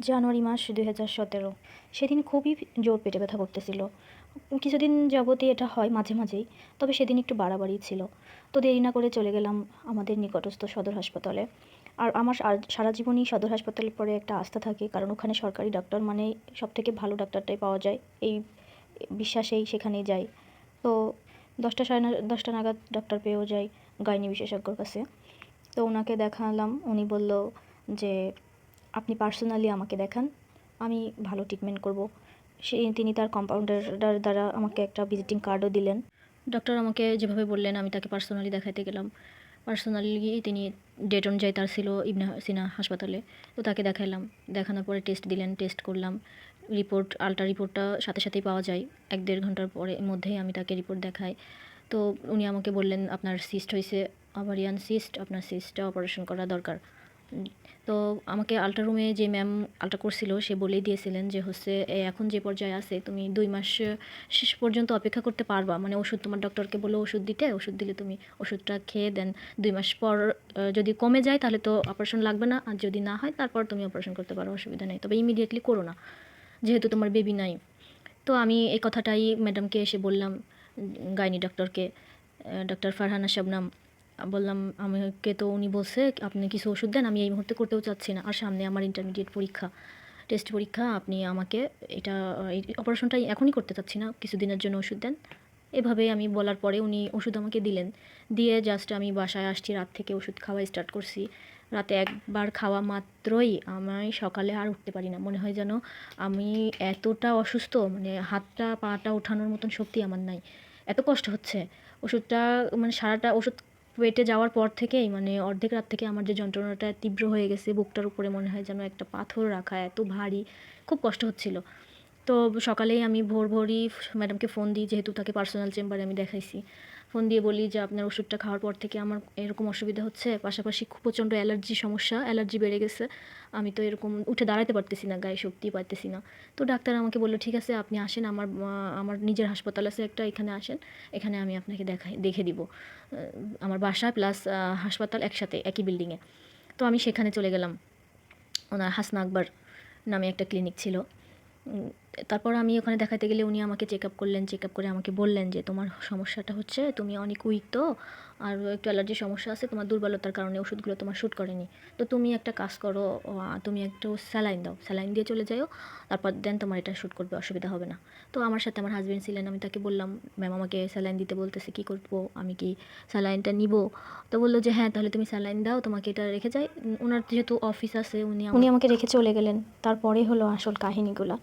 জানুয়ারি মাস দুই হাজার সতেরো। সেদিন খুবই জোর পেটে ব্যথা করতেছিল। কিছুদিন যাবতই এটা হয় মাঝে মাঝেই, তবে সেদিন একটু বাড়াবাড়ি ছিল। তো দেরি না করে চলে গেলাম আমাদের নিকটস্থ সদর হাসপাতালে। আর আমার সারা- জীবনই সদর হাসপাতালের পরে একটা আস্থা থাকে, কারণ ওখানে সরকারি ডাক্তার মানে সব থেকে ভালো ডাক্তারটাই পাওয়া যায়। এই বিশ্বাসেই সেখানেই যাই। তো দশটা সাড়ে দশটা নাগাদ ডাক্তার পেয়েও যাই, গাইনি বিশেষজ্ঞর কাছে। তো ওনাকে দেখালাম, উনি বলল যে আপনি পার্সোনালি আমাকে দেখান, আমি ভালো ট্রিটমেন্ট করব। সে, তিনি তার কম্পাউন্ডার দ্বারা আমাকে একটা ভিজিটিং কার্ডও দিলেন। ডক্টর আমাকে যেভাবে বললেন, আমি তাকে পার্সোনালি দেখাতে গেলাম। পার্সোনালি তিনি ডেট অনুযায়ী তার ছিল ইবনে সিনা হাসপাতালে। তো তাকে দেখালাম দেখানোর পরে টেস্ট দিলেন টেস্ট করলাম। রিপোর্ট আলট্রা রিপোর্টটা সাথে সাথেই পাওয়া যায়। এক দেড় ঘণ্টার পরে, মধ্যেই আমি তাকে রিপোর্ট দেখাই। তো উনি আমাকে বললেন, আপনার সিস্ট হয়েছে আভারিয়ান সিস্ট আপনার সিস্টটা অপারেশন করা দরকার। তো আমাকে আলট্রা রুমে যে ম্যাম আলট্রা করছিল সে বলেই দিয়েছিলেন যে হচ্ছে এখন যে পর্যায়ে আছে, তুমি দুই মাস শেষ পর্যন্ত অপেক্ষা করতে পারবা। মানে ওষুধ তোমার ডক্টরকে বলে ওষুধ দিতে, ওষুধ দিলে তুমি ওষুধটা খেয়ে দেন। দুই মাস পর যদি কমে যায়, তাহলে তো অপারেশন লাগবে না। আর যদি না হয়, তারপর তুমি অপারেশন করতে পারো, অসুবিধা নেই। তবে ইমিডিয়েটলি করো না, যেহেতু তোমার বেবি নাই। তো আমি এই কথাটাই ম্যাডামকে এসে বললাম গাইনি ডক্টরকে ডক্টর ফারহানা শাবনাম বললাম, আমাকে তো উনি বলছে, আপনি কিছু ওষুধ দেন, আমি এই মুহূর্তে করতেও চাচ্ছি না। আর সামনে আমার ইন্টারমিডিয়েট পরীক্ষা টেস্ট পরীক্ষা, আপনি আমাকে এটা অপারেশনটা এখনই করতে চাচ্ছি না কিছুদিনের জন্য ওষুধ দেন। এভাবে আমি বলার পরে উনি ওষুধ আমাকে দিলেন। দিয়ে জাস্ট আমি বাসায় আসছি, রাত থেকে ওষুধ খাওয়া স্টার্ট করছি। রাতে একবার খাওয়া মাত্রই আমি সকালে আর উঠতে পারি না। মনে হয় যেন আমি এতটা অসুস্থ মানে হাতটা, পাটা ওঠানোর মতন শক্তি আমার নাই। এত কষ্ট হচ্ছে। ওষুধটা মানে সারাটা ওষুধ পেটে যাওয়ার পর থেকেই মানে অর্ধেক রাত থেকে আমার যে যন্ত্রণাটা তীব্র হয়ে গেছে, বুকটার উপরে মনে হয় যেন একটা পাথর রাখা, এত ভারী, খুব কষ্ট হচ্ছিল। তো সকালেই আমি ভোর ভোরই ম্যাডামকে ফোন দিই, যেহেতু তাকে পার্সোনাল চেম্বারে আমি দেখাইছি। ফোন দিয়ে বলি যে, আপনার ওষুধটা খাওয়ার পর থেকে আমার এরকম অসুবিধা হচ্ছে, পাশাপাশি খুব প্রচণ্ড অ্যালার্জি সমস্যা অ্যালার্জি বেড়ে গেছে। আমি তো এরকম উঠে দাঁড়াতে পারতেছি না, গায়ে শক্তি পাইতেছি না। তো ডাক্তার আমাকে বলল, ঠিক আছে, আপনি আসেন, আমার আমার নিজের হাসপাতাল আছে একটা, এখানে আসেন, এখানে আমি আপনাকে দেখাই, দেখে দিব। আমার বাসা প্লাস হাসপাতাল একসাথে, একই বিল্ডিংয়ে তো আমি সেখানে চলে গেলাম। ওনার হাসনা আকবর নামে একটা ক্লিনিক ছিল। তারপর আমি ওখানে দেখাতে গেলে উনি আমাকে চেক আপ করলেন চেক আপ করে আমাকে বললেন যে তোমার সমস্যাটা হচ্ছে তুমি অনেক উইক তো আর একটু অ্যালার্জির সমস্যা আছে তোমার দুর্বলতার কারণে ওষুধগুলো তোমার শ্যুট করেনি। তো তুমি একটা কাজ করো তুমি একটু স্যালাইন দাও স্যালাইন দিয়ে চলে যাও তারপর দেন তোমার এটা শ্যুট করবে অসুবিধা হবে না। তো আমার সাথে আমার হাজব্যান্ড ছিলেন আমি তাকে বললাম ম্যাম আমাকে স্যালাইন দিতে বলতেছে কী করব? আমি কি স্যালাইনটা নিব? তো বলল যে হ্যাঁ তাহলে তুমি স্যালাইন দাও তোমাকে এটা রেখে যাই। ওনার যেহেতু অফিস আছে উনি উনি আমাকে রেখে চলে গেলেন। তারপরে হলো আসল কাহিনীগুলো।